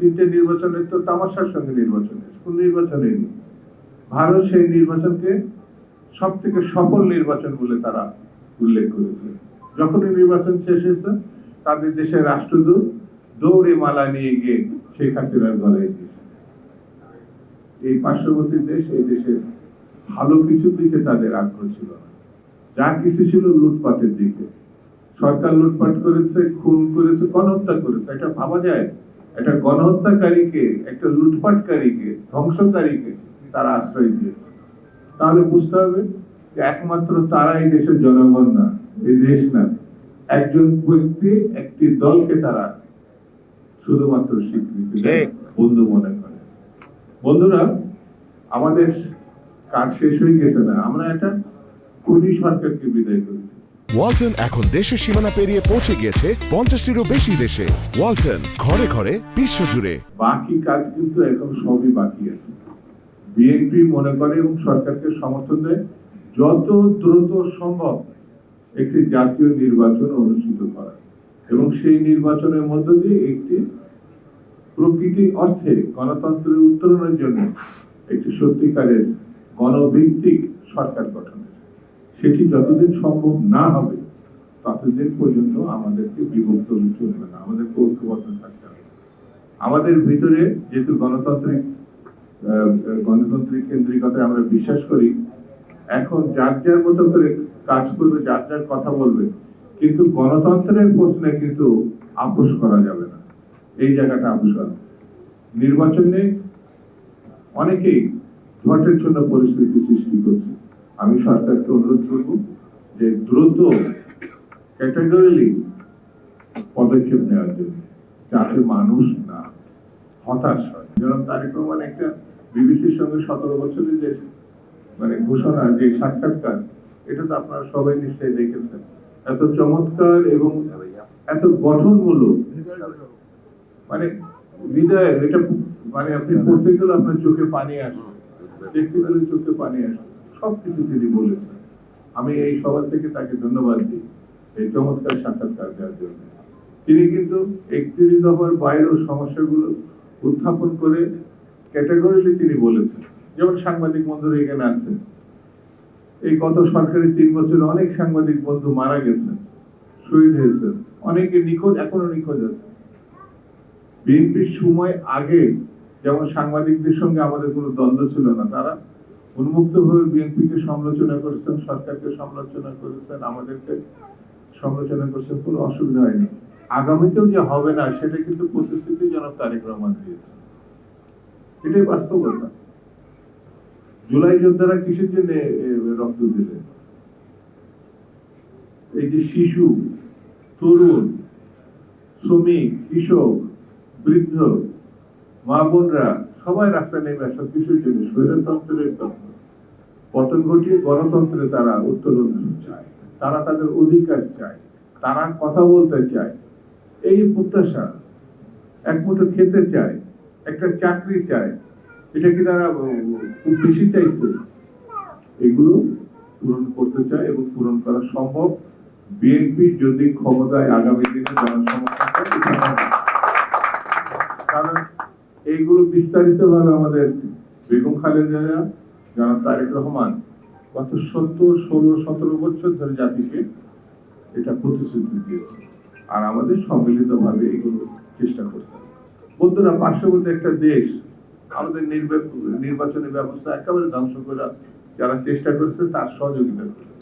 তিনটে নির্বাচনের তো তামাশার সঙ্গে নির্বাচন কোন নির্বাচন হয়নি? ভারত সেই নির্বাচনকে সব থেকে সফল নির্বাচন বলে তারা উল্লেখ করেছে। যখনই নির্বাচন শেষ হয়েছে, তাদের দেশের রাষ্ট্রদূত দৌড়ে মালা নিয়ে গিয়ে শেখ হাসিনার গলায় দিয়েছে। এই পার্শ্ববর্তী দেশ, এই দেশের ভালো কিছুর দিকে তাদের আগ্রহ ছিল না। যা কিছু ছিল লুটপাটের দিকে। সরকার লুটপাট করেছে, খুন করেছে, গণহত্যা করেছে, এটা ভাবা যায় একটা গণহত্যাকারীকে একটা লুটপাটকারীকে ধ্বংসকারীকে তারা আশ্রয় দিয়েছে। তাহলে বুঝতে হবে যে একমাত্র তারাই দেশের জনগণ না এই দেশ না। একজন ব্যক্তি একটি দলকে তারা শুধুমাত্র স্বীকৃতি বন্ধু মনে করে। বন্ধুরা আমাদের কাজ শেষ হয়ে গেছে না। আমরা একটা খুনি সরকারকে বিদায় করেছি। ওয়ালটন এখন দেশের সীমানা পেরিয়ে পৌঁছে গিয়েছে পঞ্চাশটিরও বেশি দেশে। ওয়ালটন, ঘরে ঘরে, বিশ্ব জুড়ে। বাকি কাজ কিন্তু এখন সবই বাকি আছে। বিএনপি মনে করে এবং সরকারকে সমর্থন দেয়, যত দ্রুত সম্ভব একটি জাতীয় নির্বাচন অনুষ্ঠিত করা। এবং সেই নির্বাচনের মধ্য দিয়ে একটি প্রকৃতি অর্থে গণতন্ত্রের উত্তরণের জন্য একটি সত্যিকারের গণভিত্তিক সরকার গঠনের সেটি যতদিন সম্ভব না হবে, ততদিন পর্যন্ত আমাদেরকে বিভক্ত চলবে না। আমাদেরকে ঐক্যবদ্ধ থাকতে হবে। আমাদের ভিতরে যেহেতু গণতান্ত্রিক গণতান্ত্রিক কেন্দ্রিকতায় আমরা বিশ্বাস করি, এখন যার যার মতো করে কাজ করবে, যার যার কথা বলবে, কিন্তু গণতন্ত্রের প্রশ্নে কিন্তু আপোষ করা যাবে না। এই জায়গাটা আপোষ করা। নির্বাচনে অনেকেই ভোটের জন্য পরিস্থিতি সৃষ্টি করছে। আমি সরকারকে অনুরোধ করব যে দ্রুত ক্যাটাগরিলি পদক্ষেপ নেওয়ার জন্য, যাতে মানুষ না হতাশ হয়। যেমন তারেক রহমান একটা বিবিসির সঙ্গে সতেরো বছরের যে মানে ঘোষণা, যে সাক্ষাৎকার, এটা তো আপনারা সবাই নিশ্চয়ই দেখেছেন। এত চমৎকার এবং এত গঠনমূলক। মানে হৃদয়ের, এটা মানে আপনি পড়তে গেলে আপনার চোখে পানি আসে, দেখতে গেলে চোখে পানি সবকিছু তিনি বলেছেন। আমি এই সবার থেকে তাকে ধন্যবাদ দিই এই চমৎকার সাক্ষাৎকার দেওয়ার জন্য। তিনি কিন্তু একত্রিশ দফার বাইরেও সমস্যাগুলো উত্থাপন করে ক্যাটাগরিলি তিনি বলেছেন। যেমন সাংবাদিক বন্ধুরা এখানে আছেন। এই গত সরকারি তিন বছরে অনেক সাংবাদিক বন্ধু মারা গেছেন, শহীদ হয়েছেন, অনেকে নিখোঁজ, এখনও নিখোঁজ আছে বিএনপির সময় আগে যেমন সাংবাদিকদের সঙ্গে আমাদের কোনো দ্বন্দ্ব ছিল না, তারা উন্মুক্ত ভাবে বিএনপিকে সমালোচনা করেছেন, সরকারকে সমালোচনা করেছেন, আমাদেরকে সমালোচনা করছেন, কোনো অসুবিধা হয়নি। আগামীতেও যে হবে না, সেটা কিন্তু প্রতিশ্রুতি জনাব তারেক রহমান দিয়েছে এটাই বাস্তবতা। জুলাই যোদ্ধারা কিসের জন্য রক্ত দিলেন? এই যে শিশু, তরুণ, শ্রমিক, কৃষক, বৃদ্ধ মা বোনরা সবাই রাস্তায় নেমে আসা কিসের জন্য স্বৈরতন্ত্রের পতন ঘটিয়ে গণতন্ত্রে তারা উত্তোলন চায়, তারা তাদের অধিকার চায়, তারা কথা বলতে চায়। এই প্রত্যাশা এক মুঠো খেতে চায়, একটা চাকরি চায়, এটা কি তারা খুব বেশি চাইছে? এগুলো পূরণ করতে চায় এবং পূরণ করা সম্ভব। বিএনপি যদি ক্ষমতায় আগামী দিনে জনসমর্থন বিস্তারিত ভাবে আমাদের বেগম খালেদা জনাব তারেক রহমান গত সত্তর, ষোলো, সতেরো বছর ধরে জাতিকে এটা প্রতিশ্রুতি দিয়েছে। আর আমাদের সম্মিলিত ভাবে এগুলো চেষ্টা করতে হবে। বন্ধুরা, পার্শ্ববর্তী একটা দেশ, আমাদের নির্বা- নির্বাচনী ব্যবস্থা একেবারে ধ্বংস করা যারা চেষ্টা করেছে তার সহযোগিতা করে